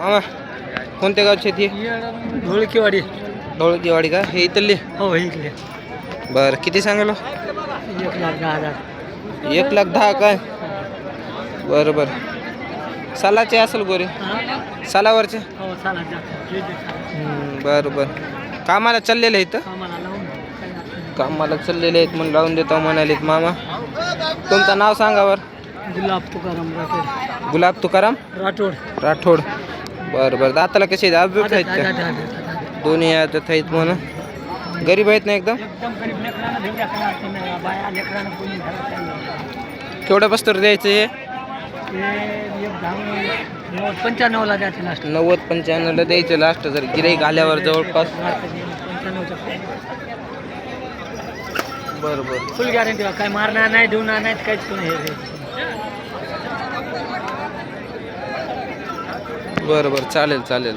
मामा कोणत्या गावची ती? ढोळकीवाडी ढोळकीवाडी का? हे इथली? हो इकडे बरं किती सांगालो एक लाख दहा हजार. एक लाख दहा काय? बरं बरं. सालाचे असेल गोरे? सालावरचे? हो चालेल हम्म, बरं बरं. कामाला चाललेले आहेत? आम्हाला लावून कामाला चाललेले आहेत म्हणून लावून देतो म्हणालेत मामा. तुमचं नाव सांगा बरं. गुलाब तुकाराम राठोड. गुलाब तुकाराम? राठोड. राठोड. बरं बरं. दाताला कसे आहेत? आजच आहेत का. दोन्ही आजच आहेत म्हणून. गरीब आहेत ना एकदम? नाही नाही. केवढ्या बस्तर द्यायचं हे? पंच्याण्णवला द्यायचे लास्ट नव्वद पंच्याण्णवला द्यायचं लास्ट जर गिराईक आल्यावर जवळपास. पंच्याण्णवच्या बरं बरं. फुल गॅरंटी काय मारणार नाही देणार नाहीत काहीच कोणी हे बरं बरं. चालेल चालेल.